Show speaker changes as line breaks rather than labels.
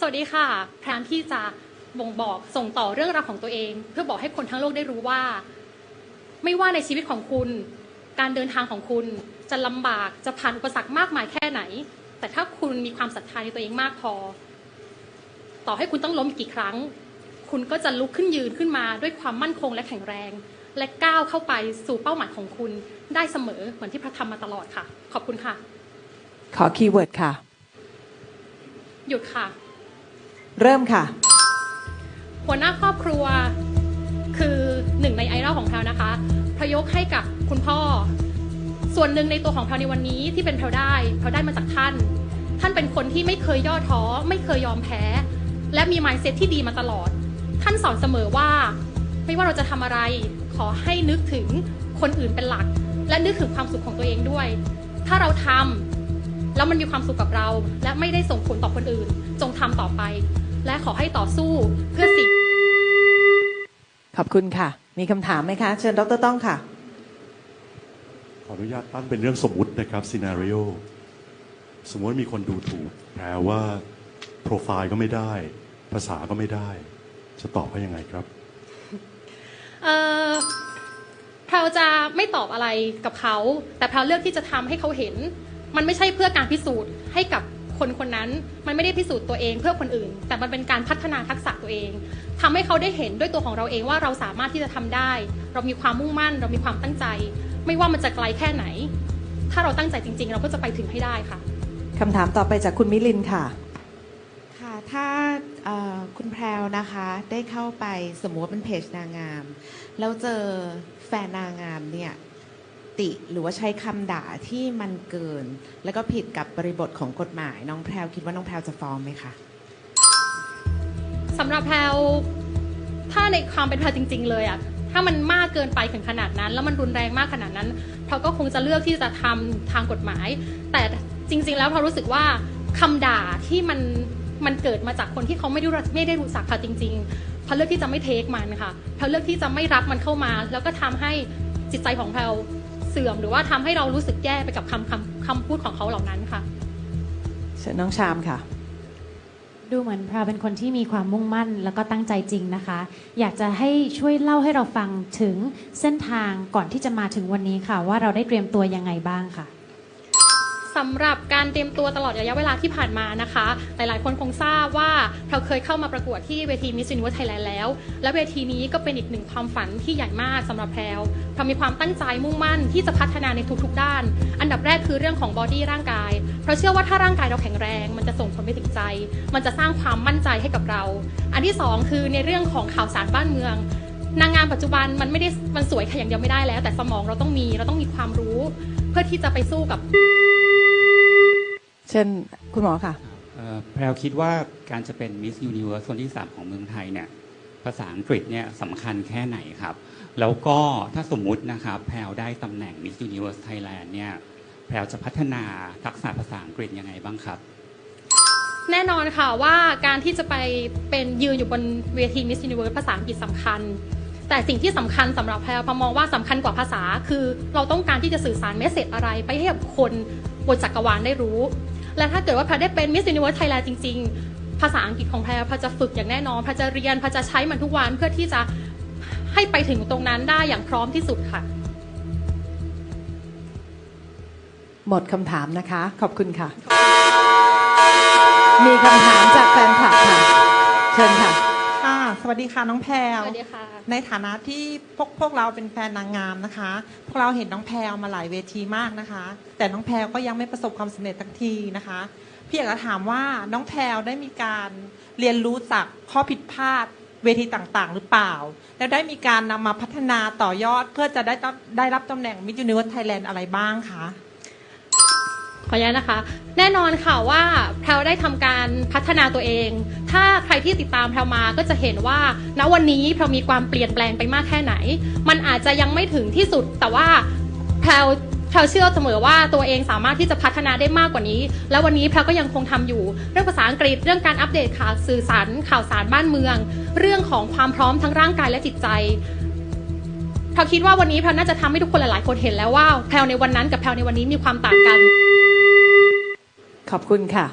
สวัสดีค่ะพรามที่จะบ่งบอกส่งต่อเรื่องราวของตัวเอง เพื่อบอกให้คนทั้งโลกได้รู้ว่า ไม่ว่าในชีวิตของคุณ การเดินทางของคุณจะลำบากจะผ่านอุปสรรคมากมายแค่ไหน แต่ถ้าคุณมีความศรัทธาในตัวเองมากพอ ต่อให้คุณต้องล้มอีกกี่ครั้ง คุณก็จะลุกขึ้นยืนขึ้นมาด้วยความมั่นคงและแข็งแรง และก้าวเข้าไปสู่เป้าหมายของคุณได้เสมอเหมือนที่พระธรรมมาตลอดค่ะ ขอบคุณค่ะ
ขอคีย์เวิร์ดค่ะ
หยุดค่ะ
เริ่มค่ะ
หัวหน้าครอบครัวคือหนึ่งในไอดอลของแพลวนะคะ พระยกให้กับคุณพ่อ ส่วนหนึ่งในตัวของแพลวในวันนี้ที่เป็นแพลวได้แพลวได้มาจากท่าน ท่านเป็นคนที่ไม่เคยย่อท้อ ไม่เคยยอมแพ้ และมี mindset ที่ดีมาตลอด ท่านสอนเสมอว่า ไม่ว่าเราจะทำอะไร ขอให้นึกถึงคนอื่นเป็นหลัก และนึกถึงความสุขของตัวเองด้วย ถ้าเราทำแล้วมันมีความสุขกับเรา และไม่ได้ส่งผลต่อคนอื่น จงทำต่อไป และขอให้ต่อสู้เพื่อสิ่ง
ขอบคุณค่ะ มีคำถามไหมคะ เชิญดรต้องค่ะ
ขออนุญาตตั้งเป็นเรื่องสมมุตินะครับซีนารีโอสมมติว่ามีคนดูถูกแปลว่าโปรไฟล์ก็ไม่ได้ ภาษาก็ไม่ได้ จะตอบเขายังไงครับ
เอ่อแพรวจะไม่ตอบอะไรกับเขา แต่แพรวเลือกที่จะทำให้เขาเห็น มันไม่ใช่เพื่อการพิสูจน์ให้กับ คนคนนั้นมันไม่ได้พิสูจน์ตัวเองเพื่อคนอื่น แต่มันเป็นการพัฒนาทักษะตัวเองทำให้เขาได้เห็นด้วยตัวของเราเองว่าเราสามารถที่จะทำได้ เรามีความมุ่งมั่น เรามีความตั้งใจ ไม่ว่ามันจะไกลแค่ไหน ถ้าเราตั้งใจจริง ๆ เราก็จะไปถึงให้ได้ค่ะ
คำถามต่อไปจากคุณมิลินค่ะ
ค่ะ ถ้าเอ่อคุณแพรวนะคะ ได้เข้าไปสมมติว่าเป็นเพจนางงาม แล้วเจอแฟนนางงามเนี่ย ติหรือว่าใช้คำด่าที่มันเกิน แล้วก็ผิดกับบริบทของกฎหมาย น้องแพรวคิดว่าน้องแพรวจะฟ้องไหมคะ
สำหรับแพลวถ้าในความเป็นแพลวจริง ๆ เลยอะถ้ามันมากเกินไปถึงขนาดนั้น แล้วมันรุนแรงมากขนาดนั้นแพลวก็คงจะเลือกที่จะทำทางกฎหมาย แต่จริง ๆ แล้วแพลวรู้สึกว่าคำด่าที่มันมันเกิดมาจากคนที่เขาไม่ได้ไม่ได้รู้จักแพลวจริงๆพลวเลือกที่จะไม่เทคมันค่ะพลวเลือกที่จะไม่รับมันเข้ามา แล้วก็ทำให้จิตใจของแพลว เสื่อมหรือว่าทำให้เรารู้สึกแย่ไปกับคำคำคำพูดของเขาเหล่านั้นค่ะ
เชิญน้องชามค่ะ
ดูเหมือนพราวเป็นคนที่มีความมุ่งมั่น แล้วก็ตั้งใจจริงนะคะ อยากจะให้ช่วยเล่าให้เราฟังถึงเส้นทางก่อนที่จะมาถึงวันนี้ค่ะ ว่าเราได้เตรียมตัวยังไงบ้างค่ะ
สำหรับการเตรียมตัวตลอดระยะเวลาที่ผ่านมานะคะ หลายๆ คนคงทราบว่าเราเคยเข้ามาประกวดที่เวที Miss Universe Thailand แล้ว และเวทีนี้ก็เป็นอีกหนึ่งความฝันที่ใหญ่มากสำหรับแพรวแพรวมีความตั้งใจมุ่งมั่นที่จะพัฒนาในทุกๆ ด้าน อันดับแรกคือเรื่องของบอดี้ร่างกาย เพราะเชื่อว่าถ้าร่างกายเราแข็งแรง มันจะส่งผลไปถึงใจ มันจะสร้างความมั่นใจให้กับเรา อันที่สองคือในเรื่องของข่าวสารบ้านเมืองนางงามปัจจุบันมันไม่ได้มันสวยแค่อย่างเดียวไม่ได้แล้ว แต่สมองเราต้องมีเราต้องมีความรู้ เพื่อที่จะไปสู้กับ
เชิญคุณหมอค่ะ
เอ่อแพรวคิดว่าการจะเป็น Miss Universe คนที่3ของเมืองไทยเนี่ยภาษาอังกฤษเนี่ยสำคัญแค่ไหนครับ แล้วก็ถ้าสมมุตินะครับแพรวได้ตำแหน่ง Miss Universe Thailand เนี่ยแพรวจะพัฒนาทักษะภาษาอังกฤษยังไงบ้างครับ
แน่นอนค่ะว่าการที่จะไปเป็นยืนอยู่บนเวที Miss Universe ภาษาอังกฤษสำคัญ แต่สิ่งที่สำคัญสำหรับแพรวพมองว่าสำคัญกว่าภาษา คือเราต้องการที่จะสื่อสารเมสเซจอะไรไปให้กับคนบนจักรวาลได้รู้ และถ้าเกิดว่าแพรได้เป็น Miss Universe Thailand จริง ๆ ภาษาอังกฤษของแพรแพรจะฝึกอย่างแน่นอนแพรจะเรียนแพรจะใช้มันทุกวันเพื่อที่จะให้ไปถึงตรงนั้นได้อย่างพร้อมที่สุดค่ะ
หมดคำถามนะคะ ขอบคุณค่ะ มีคำถามจากแฟนคลับค่ะ เชิญค่ะ
ค่ะ สวัสดีค่ะน้องแพร
ส
ว
วัสดีค่ะ
ในฐานะที่พวกพวกเราเป็นแฟนนางงามนะคะ พวกเราเห็นน้องแพรวมาหลายเวทีมากนะคะ แต่น้องแพรวก็ยังไม่ประสบความสำเร็จสักทีนะคะพี่อยากจะถามว่าน้องแพรวได้มีการเรียนรู้จากข้อผิดพลาดเวทีต่างๆ หรือเปล่า แล้วได้มีการนำมาพัฒนาต่อยอดเพื่อจะได้รับได้รับตำแหน่งมิ s ยูนิเว r ร์สไทยแลนด์อะไรบ้างคะ
ขออนุญาตนะคะ แน่นอนค่ะว่าแพรวได้ทำการพัฒนาตัวเอง ถ้าใครที่ติดตามแพรวมาก็จะเห็นว่าณวันนี้แพรวมีความเปลี่ยนแปลงไปมากแค่ไหน มันอาจจะยังไม่ถึงที่สุด แต่ว่าแพรวแพรวเชื่อเสมอว่าตัวเองสามารถที่จะพัฒนาได้มากกว่านี้ แล้ววันนี้แพรวก็ยังคงทำอยู่ เรื่องภาษาอังกฤษเรื่องการอัปเดตข่าวสื่อสารข่าวสารบ้านเมือง เรื่องของความพร้อมทั้งร่างกายและจิตใจ พรวคิดว่าวันนี้แพลวน่าจะทำให้ทุกคนหลาย ๆ คนเห็นแล้วว่าแพลวในวันนั้นกับแพลวในวันนี้มีความต่างกัน
ขอบคุณค่ะ